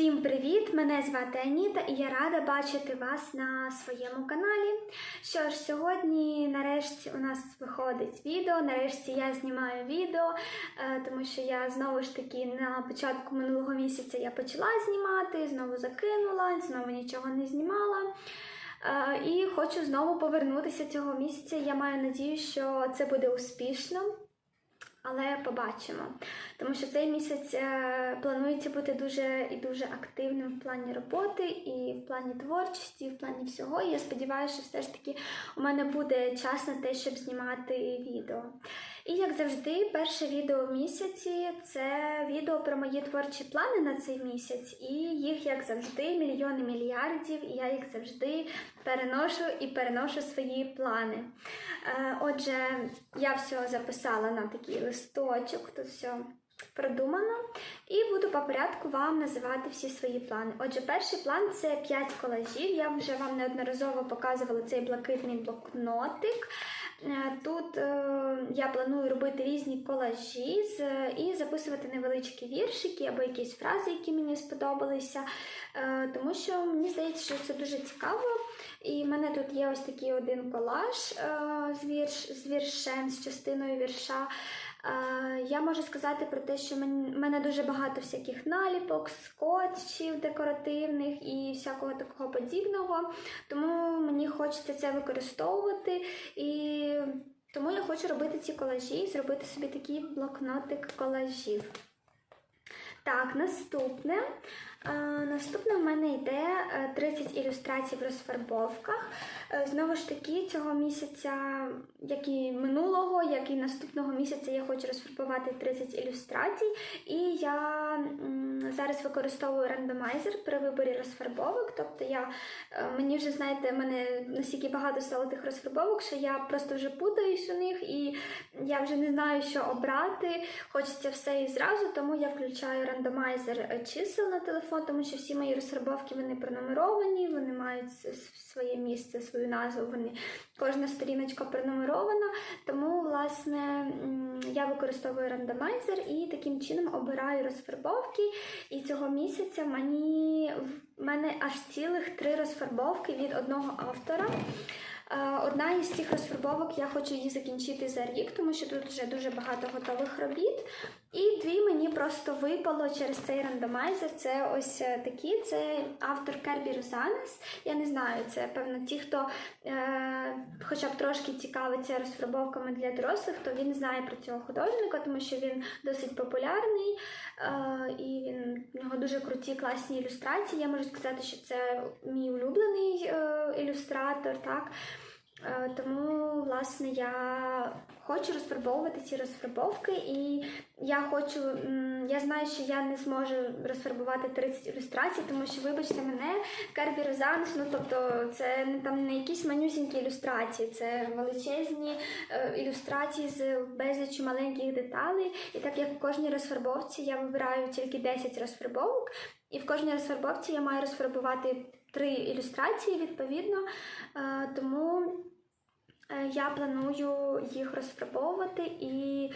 Всім привіт! Мене звати Аніта і я рада бачити вас на своєму каналі. Що ж, сьогодні нарешті у нас виходить відео. Нарешті я знімаю відео, е, тому що я знову ж таки на початку минулого місяця я почала знімати, знову закинула, знову нічого не знімала. Е, І хочу знову повернутися цього місяця. Я маю надію, що це буде успішно. Але побачимо, тому що цей місяць е, планується бути дуже і дуже активним в плані роботи, і в плані творчості, і в плані всього. І я сподіваюся, що все ж таки у мене буде час на те, щоб знімати відео. І як завжди, перше відео в місяці це відео про мої творчі плани на цей місяць, і їх, як завжди, мільйони мільярдів. І я, як завжди, переношу і переношу свої плани. Е, Отже, я все записала на такий листочок, тут все продумано. І буду по порядку вам називати всі свої плани. Отже, перший план це 5 колажів. Я вже вам неодноразово показувала цей блакитний блокнотик. Е, Тут е, я планую робити різні колажі з, і записувати невеличкі віршики або якісь фрази, які мені сподобалися. Е, тому що мені здається, що це дуже цікаво. І в мене тут є ось такий один колаж е, з, вірш, з віршем, з частиною вірша. Я можу сказати про те, що в мене дуже багато всяких наліпок, скотчів декоративних і всякого такого подібного. Тому мені хочеться це використовувати. І тому я хочу робити ці колажі, зробити собі такий блокнотик колажів. Так, наступне. Е, Наступне в мене йде е, 30 ілюстрацій в розфарбовках. Е, Знову ж таки, цього місяця, як і минулого, як і наступного місяця, я хочу розфарбувати 30 ілюстрацій. І я зараз використовую рандомайзер при виборі розфарбовок. Тобто я, е, мені вже, знаєте, мене настільки багато стало тих розфарбовок, що я просто вже путаюсь у них, і я вже не знаю, що обрати. Хочеться все і зразу, тому я включаю рандомайзер е, чисел на телефон, тому що всі мої розфарбовки вони пронумеровані, вони мають своє місце, свою назву. Вони кожна сторіночка пронумерована. Тому, власне, я використовую рандомайзер і таким чином обираю розфарбовки. І цього місяця мені в мене аж цілих три розфарбовки від одного автора. Е, Одна із цих розфарбовок я хочу її закінчити за рік, тому що тут вже дуже багато готових робіт. І дві мені просто випало через цей рандомайзер. Це ось е, такі. Це автор Кербі Розанес. Я не знаю, це певно ті, хто е, хоча б трошки цікавиться розфарбовками для дорослих, то він знає про цього художника, тому що він досить популярний е, і він в нього дуже круті класні ілюстрації. Я можу сказати, що це мій улюблений е, ілюстратор. так. Е, Тому, власне, я хочу розфарбовувати ці розфарбовки, і я хочу, я знаю, що я не зможу розфарбувати 30 ілюстрацій, тому що, вибачте мене, Кербі Розанс, ну тобто це там не якісь манюсінькі ілюстрації, це величезні е, ілюстрації з безліччю маленьких деталей. І так як в кожній розфарбовці я вибираю тільки 10 розфарбовок, і в кожній розфарбовці я маю розфарбувати три ілюстрації відповідно. Е, Тому е, я планую їх розфарбовувати і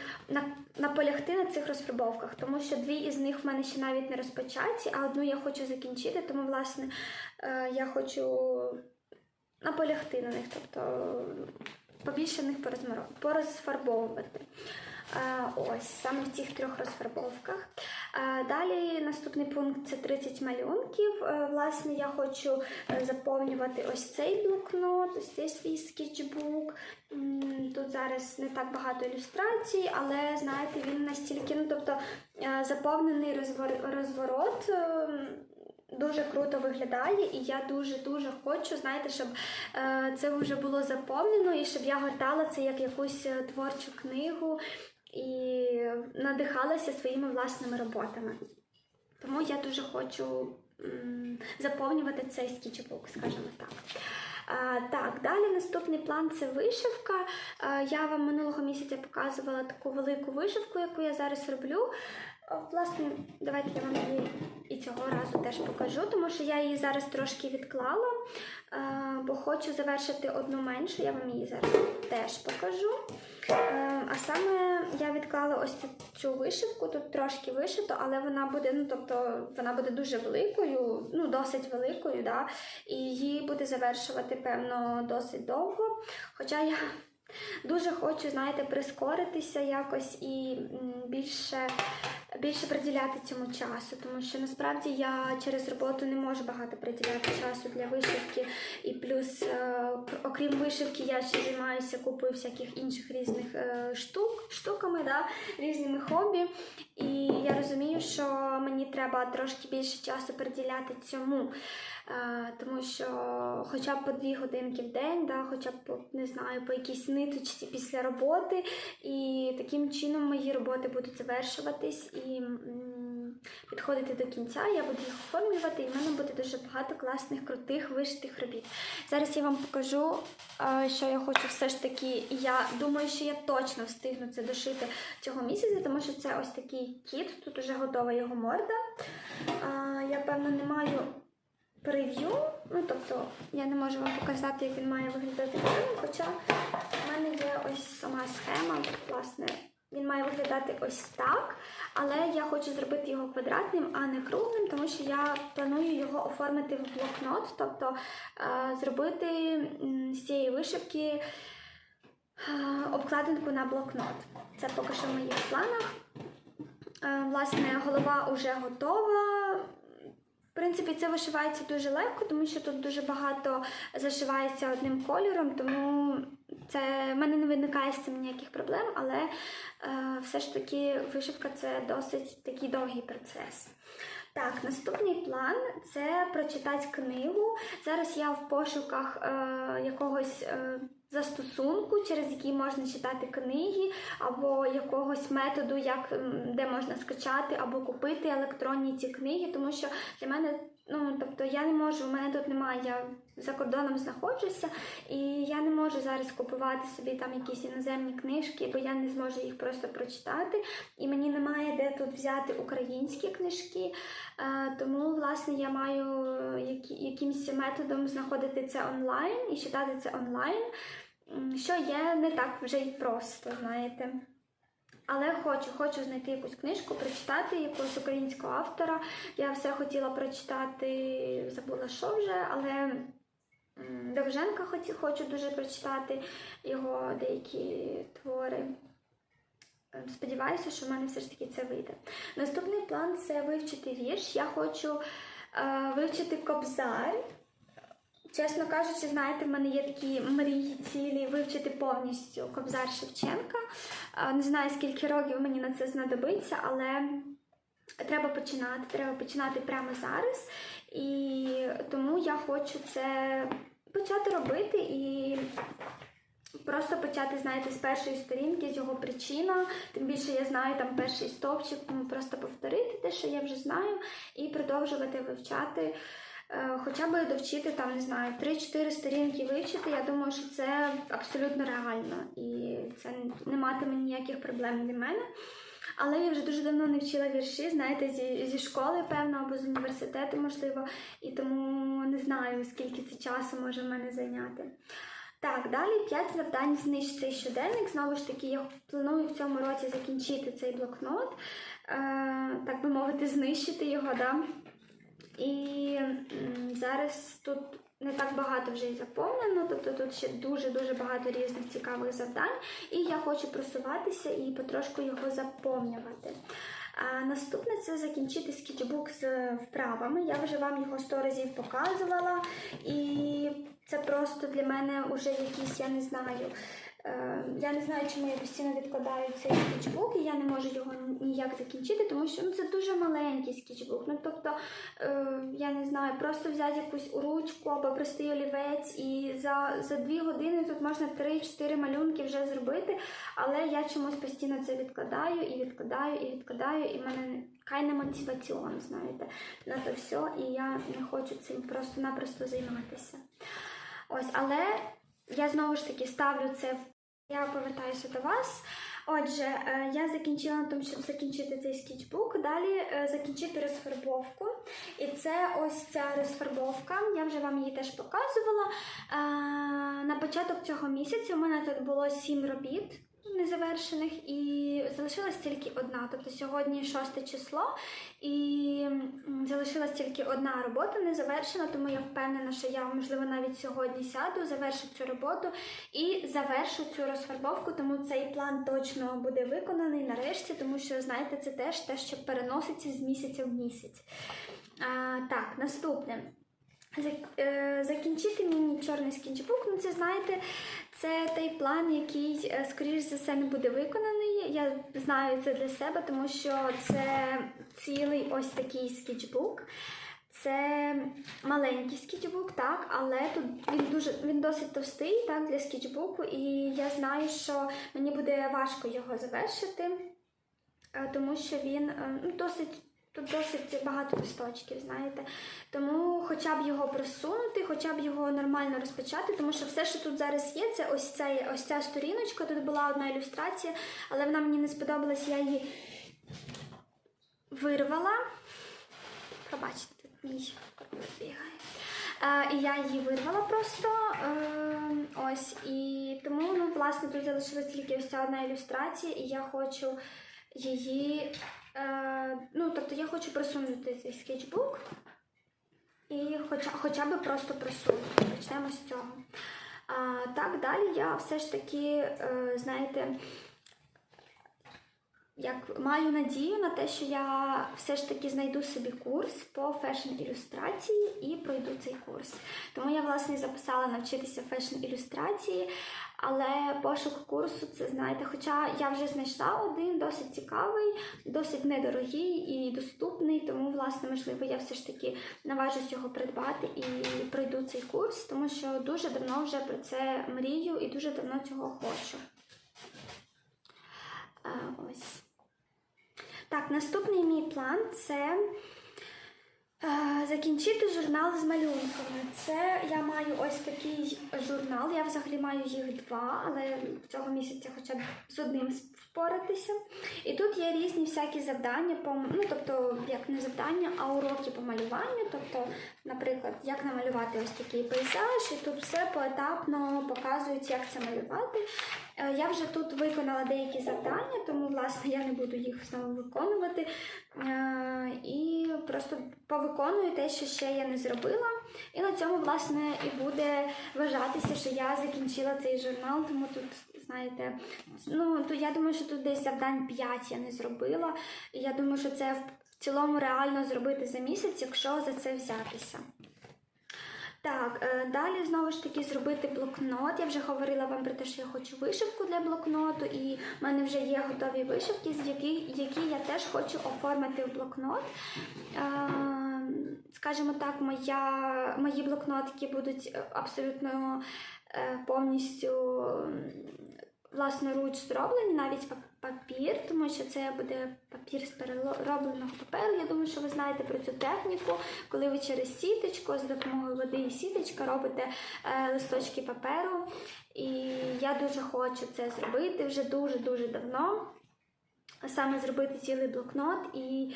наполягти на цих розфарбовках, тому що дві із них в мене ще навіть не розпочаті, а одну я хочу закінчити, тому, власне, е, я хочу наполягти на них, тобто побільше них порозфарбовувати. Ось саме в цих трьох розфарбовках. Е, Далі наступний пункт це 30 малюнків. Е, Власне, я хочу е, заповнювати ось цей блокнот, ось цей свій скетчбук. Тут зараз не так багато ілюстрацій, але знаєте, він настільки, ну тобто заповнений розворот. Дуже круто виглядає, і я дуже-дуже хочу, знаєте, щоб це вже було заповнено, і щоб я гортала це як якусь творчу книгу і надихалася своїми власними роботами. Тому я дуже хочу заповнювати цей скетчбук, скажімо так. А, так, далі наступний план це вишивка. А, я вам минулого місяця показувала таку велику вишивку, яку я зараз роблю. А, Власне, давайте я вам її і цього разу теж покажу, тому що я її зараз трошки відклала, хочу завершити одну меншу, я вам її зараз теж покажу. Е, А саме я відклала ось цю вишивку, тут трошки вишито, але вона буде, ну тобто вона буде дуже великою, ну досить великою, да, і її буде завершувати, певно, досить довго. Хоча я дуже хочу, знаєте, прискоритися якось і більше, більше приділяти цьому часу, тому що насправді я через роботу не можу багато приділяти часу для вишивки. І плюс, е, окрім вишивки, я ще займаюся купою всяких інших різних е, штук, штуками, да, різними хобі. І я розумію, що мені треба трошки більше часу приділяти цьому. Е, тому що хоча б по дві годинки в день, да, хоча б не знаю, по якійсь ниточці після роботи, і таким чином мої роботи будуть завершуватись і підходити до кінця. Я буду їх оформлювати, і в мене буде дуже багато класних, крутих вишитих робіт. Зараз я вам покажу, е, що я хочу все ж таки. Я думаю, що я точно встигну це дошити цього місяця, тому що це ось такий кіт, тут вже готова його морда. Е, Я певно не маю прев'ю, ну тобто я не можу вам показати, як він має виглядати прямо, хоча в мене є ось сама схема, власне. Він має виглядати ось так, але я хочу зробити його квадратним, а не круглим, тому що я планую його оформити в блокнот, тобто е, зробити з цієї вишивки е, обкладинку на блокнот. Це поки що в моїх планах. Е, Власне, голова вже готова. В принципі, це вишивається дуже легко, тому що тут дуже багато зашивається одним кольором, тому це в мене не виникає з цим ніяких проблем, але е, все ж таки вишивка це досить такий довгий процес. Так, наступний план це прочитати книгу. Зараз я в пошуках е, якогось е, застосунку, через який можна читати книги, або якогось методу, як, де можна скачати або купити електронні ці книги, тому що для мене, ну тобто я не можу, у мене тут немає, я за кордоном знаходжуся, і я не можу зараз купувати собі там якісь іноземні книжки, бо я не зможу їх просто прочитати. І мені немає де тут взяти українські книжки. Е, Тому, власне, я маю е, якимось методом знаходити це онлайн і читати це онлайн, що є не так вже й просто, знаєте. Але хочу, хочу знайти якусь книжку, прочитати якогось українського автора. Я все хотіла прочитати, забула, що вже, але Довженка хочу, дуже прочитати його деякі твори. Е, Сподіваюся, що в мене все ж таки це вийде. Наступний план це вивчити вірш. Я хочу е, вивчити кобзар. Чесно кажучи, знаєте, в мене є такі мрії цілі вивчити повністю кобзар Шевченка. Е, Не знаю, скільки років мені на це знадобиться, але треба починати. Треба починати прямо зараз. І тому я хочу це почати робити і просто почати, знаєте, з першої сторінки, з його причина. Тим більше я знаю там перший стовпчик, тому просто повторити те, що я вже знаю, і продовжувати вивчати. Е, Хоча б довчити там, не знаю, 3-4 сторінки вивчити, я думаю, що це абсолютно реально і це не матиме ніяких проблем для мене. Але я вже дуже давно не вчила вірші, знаєте, зі, зі школи, певно, або з університету, можливо, і тому не знаю, скільки це часу може в мене зайняти. Так, далі 5 завдань знищ цей щоденник. Знову ж таки, я планую в цьому році закінчити цей блокнот, е, так би мовити, знищити його. Да? І зараз тут не так багато вже і заповнено, тобто тут ще дуже-дуже багато різних цікавих завдань, і я хочу просуватися і потрошку його заповнювати. А наступне це закінчити скетчбук з вправами. Я вже вам його сто разів показувала, і це просто для мене вже якийсь, я не знаю. Е, Я не знаю, чому я постійно відкладаю цей скетчбук, і я не можу його ніяк закінчити, тому що ну, це дуже маленький скетчбук. Ну, тобто, е, я не знаю, просто взяти якусь ручку або простий олівець, і за, за дві години тут можна 3-4 малюнки вже зробити, але я чомусь постійно це відкладаю і відкладаю, і відкладаю, і в мене кайне мотиваціон, знаєте, на то все, і я не хочу цим просто-напросто займатися. Ось, але я знову ж таки ставлю це в. Я повертаюся до вас. Отже, е, я закінчила на тому, щоб закінчити цей скетчбук. Далі е, закінчити розфарбовку. І це ось ця розфарбовка. Я вже вам її теж показувала. Е, На початок цього місяця у мене тут було сім робіт. Незавершених, і залишилась тільки одна. Тобто сьогодні 6 число, і залишилась тільки одна робота незавершена, тому я впевнена, що я, можливо, навіть сьогодні сяду, завершу цю роботу і завершу цю розфарбовку, тому цей план точно буде виконаний нарешті, тому що, знаєте, це теж те, що переноситься з місяця в місяць. А, так, наступне. Е, Закінчити міні чорний скетчбук, ну це знаєте, це той план, який, е, скоріш за все, не буде виконаний. Я знаю це для себе, тому що це цілий ось такий скетчбук. Це маленький скетчбук, так, але тут він дуже він досить товстий так, для скетчбуку, і я знаю, що мені буде важко його завершити, е, тому що він ну, досить. Тут досить багато листочків, знаєте. Тому хоча б його просунути, хоча б його нормально розпочати, тому що все, що тут зараз є, це ось ця, ось ця сторіночка. Тут була одна ілюстрація, але вона мені не сподобалась, я її вирвала. Пробачте, тут мій бігає. Е, і я її вирвала просто. Е, ось. І тому, ну, власне, тут залишилась тільки ось ця одна ілюстрація, і я хочу її. Е, ну, тобто я хочу просунути цей скетчбук. І хоча, хоча б просто просунути. Почнемо з цього. А, так, далі я все ж таки, е, знаєте, як маю надію на те, що я все ж таки знайду собі курс по фешн-ілюстрації і пройду цей курс. Тому я, власне, записала навчитися фешн-ілюстрації, але пошук курсу, це знаєте, хоча я вже знайшла один досить цікавий, досить недорогий і доступний, тому, власне, можливо, я все ж таки наважусь його придбати і пройду цей курс, тому що дуже давно вже про це мрію і дуже давно цього хочу. Ось. Так, наступний мій план це е, закінчити журнал з малюнками. Я маю ось такий журнал. Я взагалі маю їх два, але цього місяця хоча б з одним впоратися. І тут є різні всякі завдання, по, ну тобто, як не завдання, а уроки по малюванню. Тобто, наприклад, як намалювати ось такий пейзаж, і тут все поетапно показують, як це малювати. Е, Я вже тут виконала деякі завдання, тому власне я не буду їх знову виконувати. Е, І просто повиконую те, що ще я не зробила. І на цьому, власне, і буде вважатися, що я закінчила цей журнал, тому тут, знаєте, ну то я думаю, що тут десь завдань 5 я не зробила. І я думаю, що це в цілому реально зробити за місяць, якщо за це взятися. Так, е, далі знову ж таки зробити блокнот. Я вже говорила вам про те, що я хочу вишивку для блокноту, і в мене вже є готові вишивки, які, які я теж хочу оформити в блокнот. Е, Скажімо так, моя, мої блокнотики будуть абсолютно е, повністю власноруч зроблені, навіть папір, тому що це буде папір з переробленого паперу. Я думаю, що ви знаєте про цю техніку, коли ви через сіточку з допомогою води і сіточка робите е, листочки паперу. І я дуже хочу це зробити вже дуже-дуже давно. Саме зробити цілий блокнот і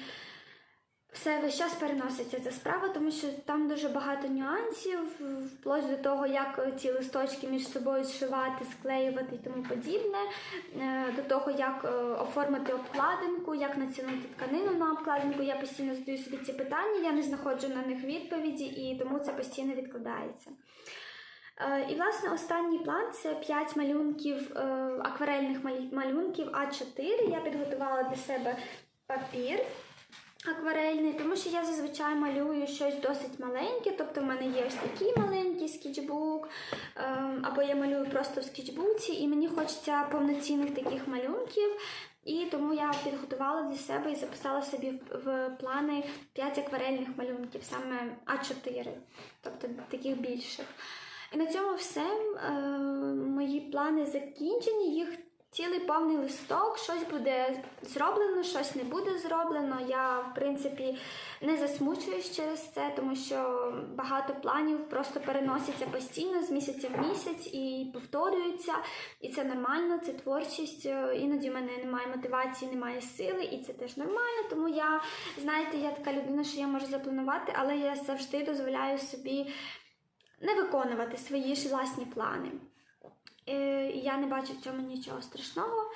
все весь час переноситься ця справа, тому що там дуже багато нюансів, вплоть до того, як ці листочки між собою зшивати, склеювати і тому подібне, е, до того, як е, оформити обкладинку, як натягнути тканину на обкладинку. Я постійно задаю собі ці питання, я не знаходжу на них відповіді, і тому це постійно відкладається. Е, І, власне, останній план це 5 малюнків, акварельних малюнків А4. Я підготувала для себе папір акварельний, тому що я зазвичай малюю щось досить маленьке. Тобто в мене є ось такий маленький скетчбук, ем, або я малюю просто в скетчбуці, і мені хочеться повноцінних таких малюнків. І тому я підготувала для себе і записала собі в- плани 5 акварельних малюнків, саме А4, тобто таких більших. І на цьому все. Е, мої плани закінчені. Їх цілий повний листок, щось буде зроблено, щось не буде зроблено. Я, в принципі, не засмучуюсь через це, тому що багато планів просто переносяться постійно з місяця в місяць і повторюються. І це нормально, це творчість. Е, Іноді в мене немає мотивації, немає сили, і це теж нормально. Тому я, знаєте, я така людина, що я можу запланувати, але я завжди дозволяю собі не виконувати свої ж власні плани. Е, я не бачу в цьому нічого страшного.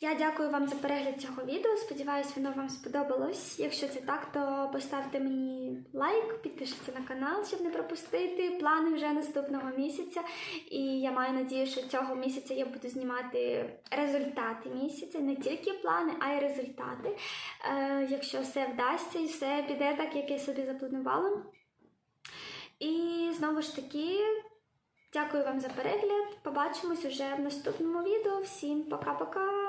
Я дякую вам за перегляд цього відео. Сподіваюсь, воно вам сподобалось. Якщо це так, то поставте мені лайк, підпишіться на канал, щоб не пропустити плани вже наступного місяця. І я маю надію, що цього місяця я буду знімати результати місяця, не тільки плани, а й результати. Е, якщо все вдасться і все піде так, як я собі запланувала. І знову ж таки, дякую вам за перегляд. Побачимось уже в наступному відео. Всім пока-пока!